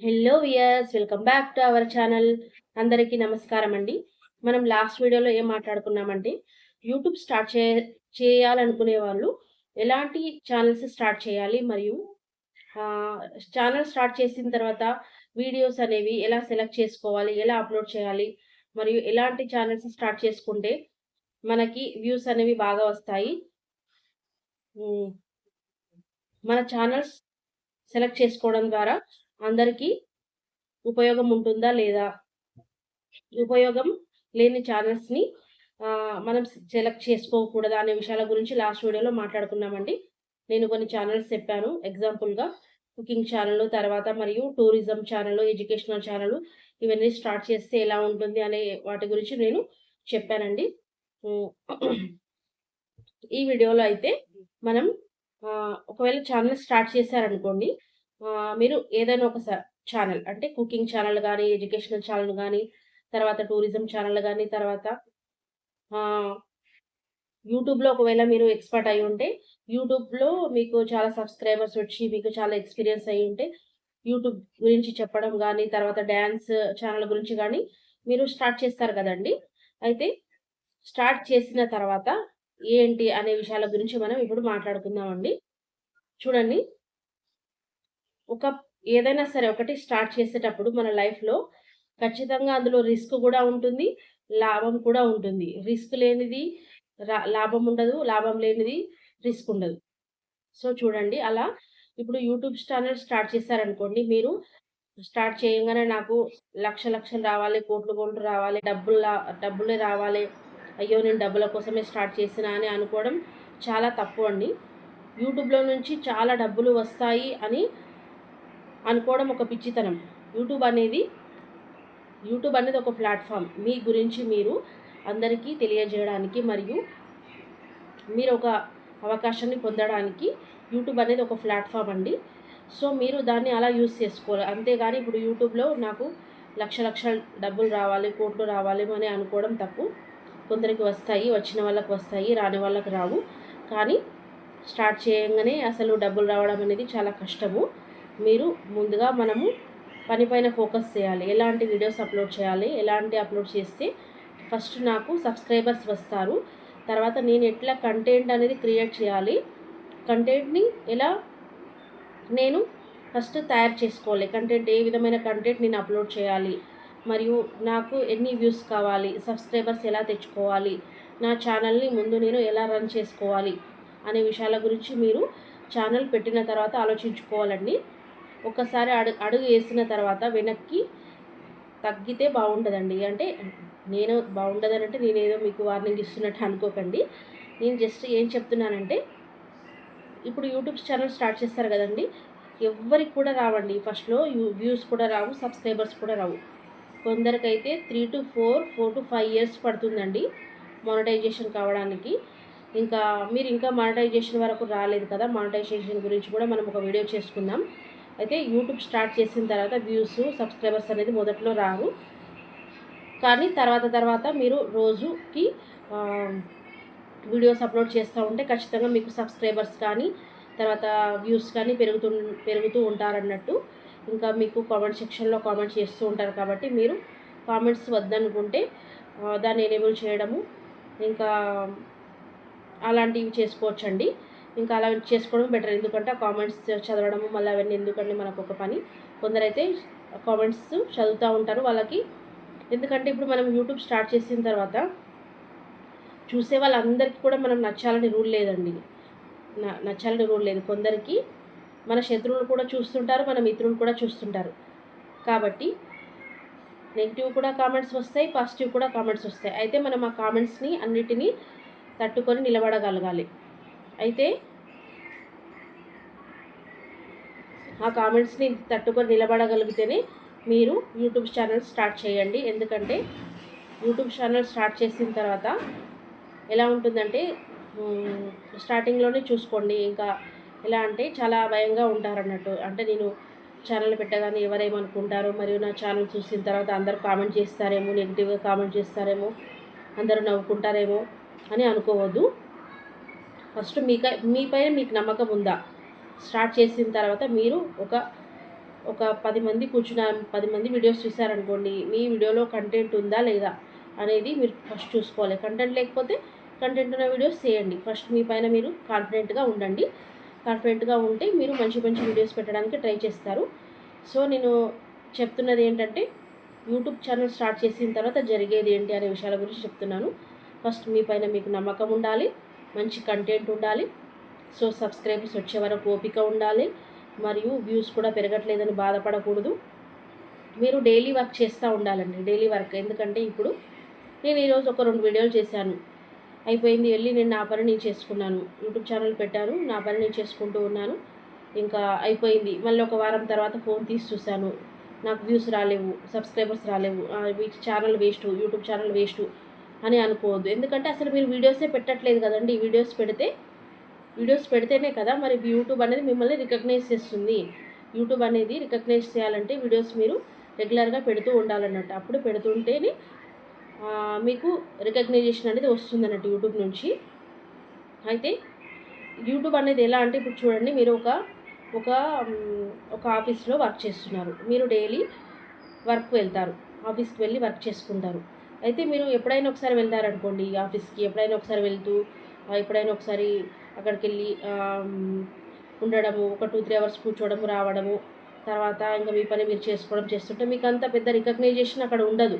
Hello viewers welcome back to our channel అందరికీ నమస్కారం అండి. మనం లాస్ట్ వీడియోలో ఏం మాట్లాడుకున్నామంటే యూట్యూబ్ స్టార్ట్ చే చేయాలనుకునే వాళ్ళు ఎలాంటి ఛానల్స్ స్టార్ట్ చేయాలి మరియు ఛానల్ స్టార్ట్ చేసిన తర్వాత వీడియోస్ అనేవి ఎలా సెలెక్ట్ చేసుకోవాలి ఎలా అప్లోడ్ చేయాలి మరియు ఎలాంటి ఛానల్స్ స్టార్ట్ చేసుకుంటే మనకి వ్యూస్ అనేవి బాగా వస్తాయి. మన ఛానల్స్ సెలెక్ట్ చేసుకోవడం ద్వారా అందరికీ ఉపయోగం ఉంటుందా లేదా? ఉపయోగం లేని ఛానల్స్ని మనం సెలెక్ట్ చేసుకోకూడదా అనే విషయాల గురించి లాస్ట్ వీడియోలో మాట్లాడుకున్నామండి. నేను కొన్ని ఛానల్స్ చెప్పాను. ఎగ్జాంపుల్గా కుకింగ్ ఛానల్ తర్వాత మరియు టూరిజం ఛానల్ ఎడ్యుకేషనల్ ఛానల్ ఇవన్నీ స్టార్ట్ చేస్తే ఎలా ఉంటుంది అనే వాటి గురించి నేను చెప్పానండి. ఈ వీడియోలో అయితే మనం ఒకవేళ ఛానల్ స్టార్ట్ చేశారనుకోండి మీరు ఏదైనా ఒక ఛానల్ అంటే కుకింగ్ ఛానల్ కానీ ఎడ్యుకేషనల్ ఛానల్ కానీ తర్వాత టూరిజం ఛానల్ కానీ తర్వాత యూట్యూబ్లో ఒకవేళ మీరు ఎక్స్పర్ట్ అయి ఉంటే యూట్యూబ్లో మీకు చాలా సబ్స్క్రైబర్స్ వచ్చి మీకు చాలా ఎక్స్పీరియన్స్ అయి ఉంటే యూట్యూబ్ గురించి చెప్పడం కానీ తర్వాత డ్యాన్స్ ఛానల్ గురించి కానీ మీరు స్టార్ట్ చేస్తారు కదండి. అయితే స్టార్ట్ చేసిన తర్వాత ఏంటి అనే విషయాల గురించి మనం ఇప్పుడు మాట్లాడుకుందామండి. చూడండి. ఒక ఏదైనా సరే ఒకటి స్టార్ట్ చేసేటప్పుడు మన లైఫ్లో ఖచ్చితంగా అందులో రిస్క్ కూడా ఉంటుంది లాభం కూడా ఉంటుంది. రిస్క్ లేనిది రా- లాభం ఉండదు లాభం లేనిది రిస్క్ ఉండదు. సో చూడండి అలా ఇప్పుడు యూట్యూబ్ ఛానల్ స్టార్ట్ చేశారనుకోండి మీరు స్టార్ట్ చేయగానే నాకు లక్ష లక్షలు రావాలి కోట్లు కోట్లు రావాలి డబ్బులు డబ్బులే రావాలి అయ్యో నేను డబ్బుల కోసమే స్టార్ట్ చేసినా అని అనుకోవడం చాలా తప్పు అండి. యూట్యూబ్లో నుంచి చాలా డబ్బులు వస్తాయి అని అనుకోవడం ఒక పిచ్చితనం. యూట్యూబ్ అనేది యూట్యూబ్ అనేది ఒక ప్లాట్ఫామ్. మీ గురించి మీరు అందరికీ తెలియజేయడానికి మరియు మీరు ఒక అవకాశాన్ని పొందడానికి యూట్యూబ్ అనేది ఒక ప్లాట్ఫామ్ అండి. సో మీరు దాన్ని అలా యూస్ చేసుకోవాలి. అంతేగాని ఇప్పుడు యూట్యూబ్లో నాకు లక్ష లక్షల డబ్బులు రావాలి కోట్లు రావాలి అని అనుకోవడం తప్పు. కొందరికి వస్తాయి వచ్చిన వాళ్ళకి వస్తాయి రాని వాళ్ళకి రావు. కానీ స్టార్ట్ చేయగానే అసలు డబ్బులు రావడం అనేది చాలా కష్టము. మీరు ముందుగా మనము పనిపైన ఫోకస్ చేయాలి. ఎలాంటి వీడియోస్ అప్లోడ్ చేయాలి? ఎలాంటి అప్లోడ్ చేస్తే ఫస్ట్ నాకు సబ్స్క్రైబర్స్ వస్తారు. తర్వాత నేను ఎట్లా కంటెంట్ అనేది క్రియేట్ చేయాలి? కంటెంట్ని ఎలా నేను ఫస్ట్ తయారు చేసుకోవాలి? కంటెంట్ ఏ విధమైన కంటెంట్ నేను అప్లోడ్ చేయాలి? మరియు నాకు ఎన్ని వ్యూస్ కావాలి? సబ్స్క్రైబర్స్ ఎలా తెచ్చుకోవాలి? నా ఛానల్ని ముందు నేను ఎలా రన్ చేసుకోవాలి? అనే విషయాల గురించి మీరు ఛానల్ పెట్టిన తర్వాత ఆలోచించుకోవాలండి. ఒక్కసారి అడుగు అడుగు వేసిన తర్వాత వెనక్కి తగ్గితే బాగుంటుందండి. అంటే నేను బాగుండదని అంటే నేనేదో మీకు వార్నింగ్ ఇస్తున్నట్టు అనుకోకండి. నేను జస్ట్ ఏం చెప్తున్నానంటే ఇప్పుడు యూట్యూబ్ ఛానల్ స్టార్ట్ చేస్తారు కదండి ఎవ్వరికి కూడా రావండి. ఫస్ట్లో వ్యూస్ కూడా రావు సబ్స్క్రైబర్స్ కూడా రావు. కొందరికైతే three to four four to five years పడుతుందండి మానిటైజేషన్ కావడానికి. ఇంకా మీరు ఇంకా మానిటైజేషన్ వరకు రాలేదు కదా మానిటైజేషన్ గురించి కూడా మనం ఒక వీడియో చేసుకుందాం. అయితే యూట్యూబ్ స్టార్ట్ చేసిన తర్వాత వ్యూస్ సబ్స్క్రైబర్స్ అనేది మొదట్లో రావు. కానీ తర్వాత తర్వాత మీరు రోజుకి వీడియోస్ అప్లోడ్ చేస్తూ ఉంటే ఖచ్చితంగా మీకు సబ్స్క్రైబర్స్ కానీ తర్వాత వ్యూస్ కానీ పెరుగుతూ పెరుగుతూ ఉంటారన్నట్టు. ఇంకా మీకు కామెంట్ సెక్షన్లో కామెంట్ చేస్తూ ఉంటారు కాబట్టి మీరు కామెంట్స్ వద్దనుకుంటే దాన్ని ఎనేబుల్ చేయడము ఇంకా అలాంటివి చేసుకోవచ్చండి. ఇంకా అలా చేసుకోవడం బెటర్. ఎందుకంటే ఆ కామెంట్స్ చదవడము మళ్ళీ అవన్నీ ఎందుకంటే మనకు ఒక పని? కొందరైతే కామెంట్స్ చదువుతూ ఉంటారు వాళ్ళకి. ఎందుకంటే ఇప్పుడు మనం యూట్యూబ్ స్టార్ట్ చేసిన తర్వాత చూసే వాళ్ళందరికీ కూడా మనం నచ్చాలని రూల్ లేదండి. నచ్చాలని రూల్ లేదు. కొందరికి మన శత్రువులు కూడా చూస్తుంటారు మన మిత్రులు కూడా చూస్తుంటారు. కాబట్టి నెగిటివ్ కూడా కామెంట్స్ వస్తాయి పాజిటివ్ కూడా కామెంట్స్ వస్తాయి. అయితే మనం ఆ కామెంట్స్ని అన్నిటినీ తట్టుకొని నిలబడగలగాలి. అయితే ఆ కామెంట్స్ని తట్టుకొని నిలబడగలిగితేనే మీరు యూట్యూబ్ ఛానల్ స్టార్ట్ చేయండి. ఎందుకంటే యూట్యూబ్ ఛానల్ స్టార్ట్ చేసిన తర్వాత ఎలా ఉంటుందంటే స్టార్టింగ్లోనే చూసుకోండి. ఇంకా ఎలా అంటే చాలా భయంగా ఉంటారన్నట్టు. అంటే నేను ఛానల్ పెట్టగానే ఎవరేమనుకుంటారో మరియు నా ఛానల్ చూసిన తర్వాత అందరూ కామెంట్ చేస్తారేమో నెగిటివ్గా కామెంట్ చేస్తారేమో అందరూ నవ్వుకుంటారేమో అని అనుకోవద్దు. ఫస్ట్ మీక మీపైన మీకు నమ్మకం ఉందా? స్టార్ట్ చేసిన తర్వాత మీరు ఒక ఒక పది మంది కూర్చున్న పది మంది వీడియోస్ చూసారనుకోండి మీ వీడియోలో కంటెంట్ ఉందా లేదా అనేది మీరు ఫస్ట్ చూసుకోవాలి. కంటెంట్ లేకపోతే కంటెంట్ ఉన్న వీడియోస్ చేయండి. ఫస్ట్ మీ పైన మీరు కాన్ఫిడెంట్గా ఉండండి. కాన్ఫిడెంట్గా ఉంటే మీరు మంచి మంచి వీడియోస్ పెట్టడానికి ట్రై చేస్తారు. సో నేను చెప్తున్నది ఏంటంటే యూట్యూబ్ ఛానల్ స్టార్ట్ చేసిన తర్వాత జరిగేది ఏంటి అనే విషయాల గురించి చెప్తున్నాను. ఫస్ట్ మీ పైన మీకు నమ్మకం ఉండాలి. మంచి కంటెంట్ ఉండాలి. సో సబ్స్క్రైబర్స్ వచ్చే వరకు ఓపిక ఉండాలి. మరియు వ్యూస్ కూడా పెరగట్లేదని బాధపడకూడదు. మీరు డైలీ వర్క్ చేస్తూ ఉండాలండి. డైలీ వర్క్ ఎందుకంటే ఇప్పుడు నేను ఈరోజు ఒక రెండు వీడియోలు చేశాను. అయిపోయింది. వెళ్ళి నేను నా పని నేను చేసుకున్నాను. యూట్యూబ్ ఛానల్ పెట్టాను. నా పని నేను చేసుకుంటూ ఉన్నాను. ఇంకా అయిపోయింది. మళ్ళీ ఒక వారం తర్వాత ఫోన్ తీసి చూశాను. నాకు వ్యూస్ రాలేవు. సబ్స్క్రైబర్స్ రాలేవు. వీటి channel waste YouTube channel waste అని అనుకోవద్దు. ఎందుకంటే అసలు మీరు వీడియోసే పెట్టట్లేదు కదండి. వీడియోస్ పెడితే వీడియోస్ పెడితేనే కదా మరి యూట్యూబ్ అనేది మిమ్మల్ని రికగ్నైజ్ చేస్తుంది. యూట్యూబ్ అనేది రికగ్నైజ్ చేయాలంటే వీడియోస్ మీరు రెగ్యులర్గా పెడుతూ ఉండాలన్నట్టు. అప్పుడు పెడుతుంటేనే మీకు రికగ్నైజేషన్ అనేది వస్తుంది అన్నట్టు యూట్యూబ్ నుంచి. అయితే యూట్యూబ్ అనేది ఎలా అంటే ఇప్పుడు చూడండి మీరు ఒక ఒక ఒక ఆఫీస్లో వర్క్ చేస్తున్నారు. మీరు డైలీ వర్క్ వెళ్తారు. ఆఫీస్కి వెళ్ళి వర్క్ చేసుకుంటారు. అయితే మీరు ఎప్పుడైనా ఒకసారి వెళ్తారనుకోండి ఆఫీస్కి ఎప్పుడైనా ఒకసారి వెళ్తూ ఎప్పుడైనా ఒకసారి అక్కడికి వెళ్ళి ఉండడము ఒక టూ త్రీ అవర్స్ కూర్చోవడము రావడము తర్వాత ఇంకా మీ పని మీరు చేసుకోవడం చేస్తుంటే మీకు అంత పెద్ద రికగ్నైజేషన్ అక్కడ ఉండదు.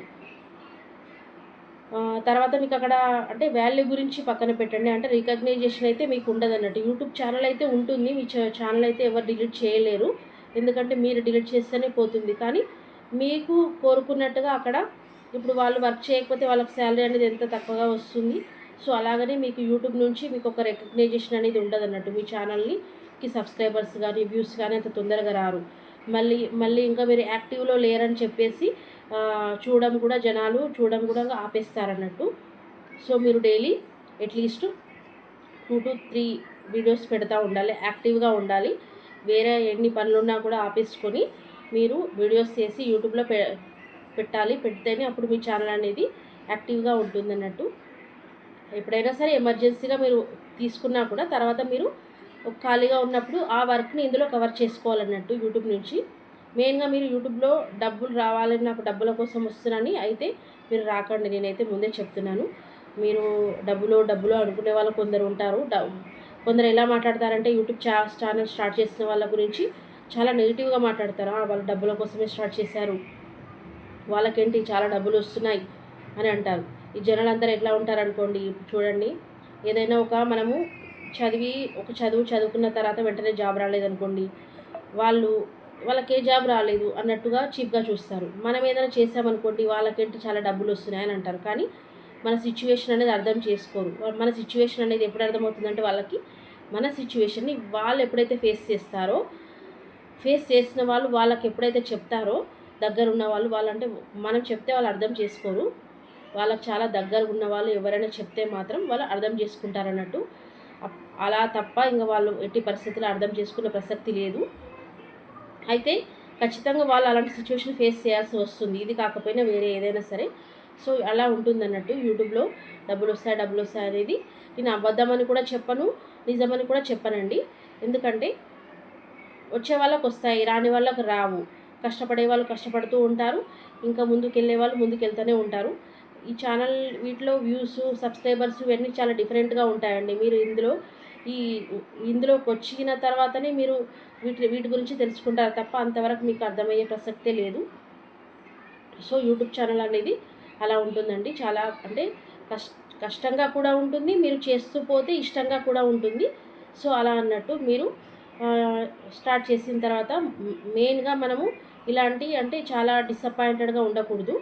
తర్వాత మీకు అక్కడ అంటే వాల్యూ గురించి పక్కన పెట్టండి. అంటే రికగ్నైజేషన్ అయితే మీకు ఉండదు అన్నట్టు యూట్యూబ్ ఛానల్ అయితే ఉంటుంది. మీ ఛానల్ అయితే ఎవరు డిలీట్ చేయలేరు. ఎందుకంటే మీరు డిలీట్ చేస్తేనే పోతుంది. కానీ మీకు కోరుకున్నట్టుగా అక్కడ ఇప్పుడు వాళ్ళు వర్క్ చేయకపోతే వాళ్ళకి శాలరీ అనేది ఎంత తక్కువగా వస్తుంది. సో అలాగనే మీకు యూట్యూబ్ నుంచి మీకు ఒక రికగ్నైజేషన్ అనేది ఉండదు అన్నట్టు మీ ఛానల్కి సబ్స్క్రైబర్స్ కానీ వ్యూస్ కానీ అంత తొందరగా రారు. మళ్ళీ మళ్ళీ ఇంకా మీరు యాక్టివ్లో లేరని చెప్పేసి చూడడం కూడా జనాలు చూడడం కూడా ఆపేస్తారన్నట్టు సో మీరు daily at least two to three videos పెడతా ఉండాలి. యాక్టివ్గా ఉండాలి. వేరే ఎన్ని పనులున్నా కూడా ఆపేసుకొని మీరు వీడియోస్ చేసి యూట్యూబ్లో పె పెట్టాలి పెడితేనే అప్పుడు మీ ఛానల్ అనేది యాక్టివ్గా ఉంటుంది అన్నట్టు ఎప్పుడైనా సరే ఎమర్జెన్సీగా మీరు తీసుకున్నా కూడా తర్వాత మీరు ఖాళీగా ఉన్నప్పుడు ఆ వర్క్ని ఇందులో కవర్ చేసుకోవాలన్నట్టు యూట్యూబ్ నుంచి. మెయిన్గా మీరు యూట్యూబ్లో డబ్బులు రావాలని నాకు డబ్బుల కోసం వస్తున్నాను అయితే మీరు రాకండి. నేనైతే ముందే చెప్తున్నాను. మీరు డబ్బులు డబ్బులు అనుకునే వాళ్ళు కొందరు ఉంటారు. కొందరు ఎలా మాట్లాడతారంటే యూట్యూబ్ ఛా ఛానల్ స్టార్ట్ చేసిన వాళ్ళ గురించి చాలా నెగిటివ్గా మాట్లాడతారు. వాళ్ళు డబ్బుల కోసమే స్టార్ట్ చేశారు. వాళ్ళకేంటి చాలా డబ్బులు వస్తున్నాయి అని అంటారు. ఈ జనాలందరూ ఎట్లా ఉంటారు అనుకోండి చూడండి. ఏదైనా ఒక మనము చదివి ఒక చదువు చదువుకున్న తర్వాత వెంటనే జాబ్ రాలేదనుకోండి వాళ్ళు వాళ్ళకి ఏ జాబ్ రాలేదు అన్నట్టుగా చీప్గా చూస్తారు. మనం ఏదైనా చేసామనుకోండి వాళ్ళకేంటి చాలా డబ్బులు వస్తున్నాయని అంటారు. కానీ మన సిచ్యువేషన్ అనేది అర్థం చేసుకోరు. మన సిచ్యువేషన్ అనేది ఎప్పుడు అర్థమవుతుందంటే వాళ్ళకి మన సిచ్యువేషన్ని వాళ్ళు ఎప్పుడైతే ఫేస్ చేస్తారో ఫేస్ చేసిన వాళ్ళు వాళ్ళకి ఎప్పుడైతే చెప్తారో దగ్గర ఉన్న వాళ్ళు వాళ్ళంటే మనం చెప్తే వాళ్ళు అర్థం చేసుకోరు. వాళ్ళకి చాలా దగ్గర ఉన్న వాళ్ళు ఎవరైనా చెప్తే మాత్రం వాళ్ళు అర్థం చేసుకుంటారన్నట్టు. అలా తప్ప ఇంకా వాళ్ళు ఎట్టి పరిస్థితుల్లో అర్థం చేసుకునే ప్రసక్తి లేదు. అయితే ఖచ్చితంగా వాళ్ళు అలాంటి సిచ్యువేషన్ ఫేస్ చేయాల్సి వస్తుంది. ఇది కాకపోయినా వేరే ఏదైనా సరే. సో అలా ఉంటుంది అన్నట్టు యూట్యూబ్లో డబ్బులు వస్తాయి డబ్బులు వస్తాయి అనేది నేను అబద్ధమని కూడా చెప్పను నిజమని కూడా చెప్పనండి. ఎందుకంటే వచ్చే వాళ్ళకు వస్తాయి రాని వాళ్ళకు రావు. కష్టపడే వాళ్ళు కష్టపడుతూ ఉంటారు. ఇంకా ముందుకు వెళ్ళే వాళ్ళు ముందుకు వెళ్తూనే ఉంటారు. ఈ ఛానల్ వీటిలో వ్యూస్ సబ్స్క్రైబర్స్ ఇవన్నీ చాలా డిఫరెంట్గా ఉంటాయండి. మీరు ఇందులో ఈ ఇందులోకి వచ్చిన తర్వాతనే మీరు వీటి వీటి గురించి తెలుసుకుంటారు తప్ప అంతవరకు మీకు అర్థమయ్యే ప్రసక్తే లేదు. సో యూట్యూబ్ ఛానల్ అనేది అలా ఉంటుందండి. చాలా అంటే కష్ట కష్టంగా కూడా ఉంటుంది. మీరు చేస్తూ పోతే ఇష్టంగా కూడా ఉంటుంది. సో అలా అన్నట్టు మీరు స్టార్ట్ చేసిన తర్వాత మెయిన్గా మనము ఇలాంటి అంటే చాలా డిసప్పాయింటెడ్గా ఉండకూడదు.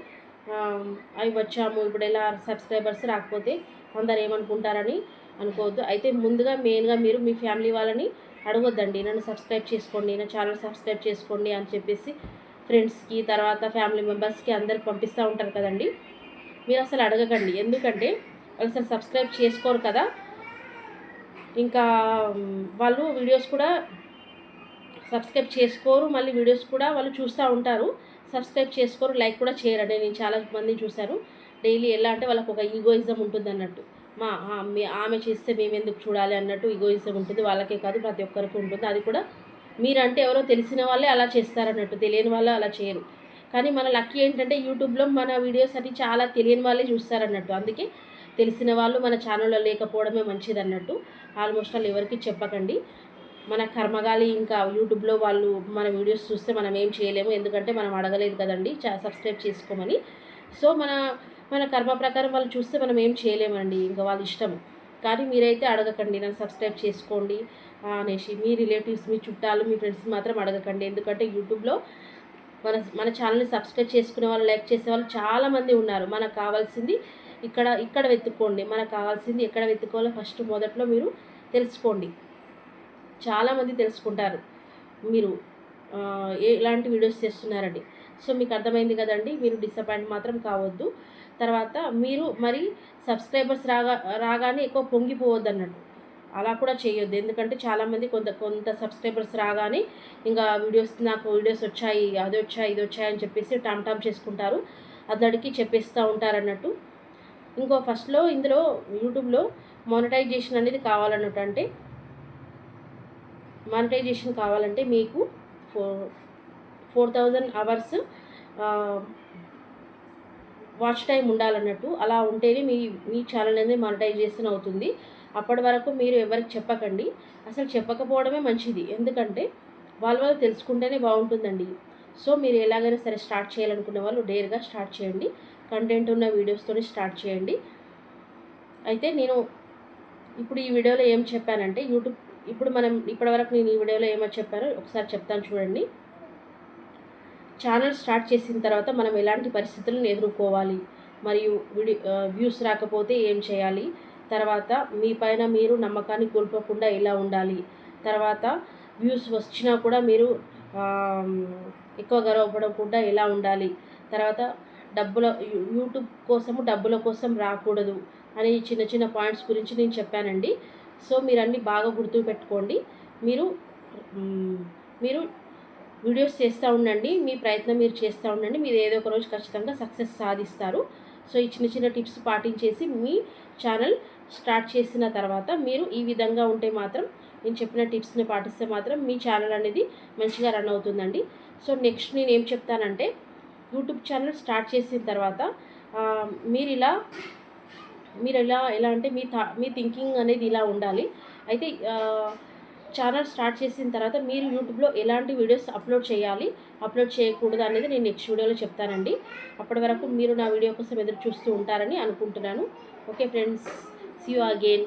అవి వచ్చాము ఇప్పుడు ఎలా సబ్స్క్రైబర్స్ రాకపోతే అందరు ఏమనుకుంటారని అనుకోవద్దు. అయితే ముందుగా మెయిన్గా మీరు మీ ఫ్యామిలీ వాళ్ళని అడగొద్దండి. నన్ను సబ్స్క్రైబ్ చేసుకోండి నా ఛానల్ సబ్స్క్రైబ్ చేసుకోండి అని చెప్పేసి ఫ్రెండ్స్కి తర్వాత ఫ్యామిలీ మెంబర్స్కి అందరికి పంపిస్తూ ఉంటారు కదండి. మీరు అసలు అడగకండి. ఎందుకంటే వాళ్ళు అసలు సబ్స్క్రైబ్ చేసుకోరు కదా. ఇంకా వాళ్ళు వీడియోస్ కూడా సబ్స్క్రైబ్ చేసుకోరు మళ్ళీ వీడియోస్ కూడా వాళ్ళు చూస్తూ ఉంటారు. సబ్స్క్రైబ్ చేసుకోరు లైక్ కూడా చేయరండి. నేను చాలా మంది చూశాను. డైలీ ఎలా అంటే వాళ్ళకు ఒక ఈగోయిజం ఉంటుంది అన్నట్టు. మా ఆమె చేస్తే మేము ఎందుకు చూడాలి అన్నట్టు ఈగోయిజం ఉంటుంది. వాళ్ళకే కాదు ప్రతి ఒక్కరికి ఉంటుంది. అది కూడా మీరంటే ఎవరో తెలిసిన వాళ్ళే అలా చేస్తారన్నట్టు తెలియని వాళ్ళు అలా చేయరు. కానీ మన లక్కీ ఏంటంటే యూట్యూబ్లో మన వీడియోస్ అన్ని చాలా తెలియని వాళ్ళే చూస్తారన్నట్టు అందుకే తెలిసిన వాళ్ళు మన ఛానల్లో లేకపోవడమే మంచిది అన్నట్టు ఆల్మోస్ట్ వాళ్ళు ఎవరికి చెప్పకండి. మన కర్మగాలి ఇంకా యూట్యూబ్లో వాళ్ళు మన వీడియోస్ చూస్తే మనం ఏం చేయలేము. ఎందుకంటే మనం అడగలేదు కదండి. సబ్స్క్రైబ్ చేసుకోమని. సో మన మన కర్మ ప్రకారం వాళ్ళు చూస్తే మనం ఏం చేయలేమండి. ఇంకా వాళ్ళ ఇష్టం. కానీ మీరైతే అడగకండి. నన్ను సబ్స్క్రైబ్ చేసుకోండి అనేసి. మీ రిలేటివ్స్ మీ చుట్టాలు మీ ఫ్రెండ్స్ మాత్రం అడగకండి. ఎందుకంటే యూట్యూబ్లో మన మన ఛానల్ని సబ్స్క్రైబ్ చేసుకునే వాళ్ళు లైక్ చేసే వాళ్ళు చాలామంది ఉన్నారు. మనకు కావాల్సింది ఇక్కడ ఇక్కడ వెతుక్కోండి. మనకు కావాల్సింది ఎక్కడ వెతుక్కోవాలో ఫస్ట్ మొదట్లో మీరు తెలుసుకోండి. చాలామంది తెలుసుకుంటారు. మీరు ఎలాంటి వీడియోస్ చేస్తున్నారండి సో మీకు అర్థమైంది కదండి మీరు డిసప్పాయింట్ మాత్రం కావద్దు. తర్వాత మీరు మరి సబ్స్క్రైబర్స్ రాగా రాగానే ఎక్కువ పొంగిపోవద్దు అన్నట్టు అలా కూడా చేయొద్దు. ఎందుకంటే చాలామంది కొంత కొంత సబ్స్క్రైబర్స్ రాగానే ఇంకా వీడియోస్ నాకు వీడియోస్ వచ్చాయి అది వచ్చాయి ఇది వచ్చాయి అని చెప్పేసి టామ్ టామ్ చేసుకుంటారు. అతడికి చెప్పేస్తూ ఉంటారు అన్నట్టు ఇంకో ఫస్ట్లో ఇందులో యూట్యూబ్లో మానిటైజేషన్ అనేది కావాలన్నట్టు అంటే మానిటైజేషన్ కావాలంటే మీకు four four thousand hours watch time ఉండాలన్నట్టు. అలా ఉంటేనే మీ మీ ఛానల్ అనేది మానిటైజేషన్ అవుతుంది. అప్పటి వరకు మీరు ఎవరికి చెప్పకండి. అసలు చెప్పకపోవడమే మంచిది. ఎందుకంటే వాళ్ళ వాళ్ళు తెలుసుకుంటేనే బాగుంటుందండి. సో మీరు ఎలాగైనా సరే స్టార్ట్ చేయాలనుకున్న వాళ్ళు డేర్గా స్టార్ట్ చేయండి. కంటెంట్ ఉన్న వీడియోస్తోనే స్టార్ట్ చేయండి. అయితే నేను ఇప్పుడు ఈ వీడియోలో ఏం చెప్పానంటే యూట్యూబ్ ఇప్పుడు మనం ఇప్పటివరకు నేను ఈ వీడియోలో ఏమో చెప్పానో ఒకసారి చెప్తాను చూడండి. ఛానల్ స్టార్ట్ చేసిన తర్వాత మనం ఎలాంటి పరిస్థితులను ఎదుర్కోవాలి? మరియు వ్యూస్ రాకపోతే ఏం చేయాలి? తర్వాత మీ పైన మీరు నమ్మకాన్ని కోల్పోకుండా ఎలా ఉండాలి? తర్వాత వ్యూస్ వచ్చినా కూడా మీరు ఎక్కువ గర్వపడకుండా ఎలా ఉండాలి? తర్వాత డబ్బుల యూట్యూబ్ కోసము డబ్బుల కోసం రాకూడదు అని చిన్న చిన్న పాయింట్స్ గురించి నేను చెప్పానండి. సో మీరు అన్నీ బాగా గుర్తు పెట్టుకోండి. మీరు మీరు వీడియోస్ చేస్తూ ఉండండి మీ ప్రయత్నం మీరు చేస్తూ ఉండండి మీరు ఏదో ఒక రోజు ఖచ్చితంగా సక్సెస్ సాధిస్తారు. సో ఈ చిన్న చిన్న టిప్స్ పాటించేసి మీ ఛానల్ స్టార్ట్ చేసిన తర్వాత మీరు ఈ విధంగా ఉంటే మాత్రం నేను చెప్పిన టిప్స్ని పాటిస్తే మాత్రం మీ ఛానల్ అనేది మంచిగా రన్ అవుతుందండి. సో నెక్స్ట్ నేను ఏం చెప్తానంటే యూట్యూబ్ ఛానల్ స్టార్ట్ చేసిన తర్వాత మీరు ఇలా మీరు ఎలా ఎలా అంటే మీ థా మీ థింకింగ్ అనేది ఇలా ఉండాలి. అయితే ఛానల్ స్టార్ట్ చేసిన తర్వాత మీరు యూట్యూబ్లో ఎలాంటి వీడియోస్ అప్లోడ్ చేయాలి అప్లోడ్ చేయకూడదు అనేది నేను నెక్స్ట్ వీడియోలో చెప్తానండి. అప్పటి వరకు మీరు నా వీడియో కోసం ఎదురు చూస్తూ ఉంటారని అనుకుంటున్నాను. Okay friends see you again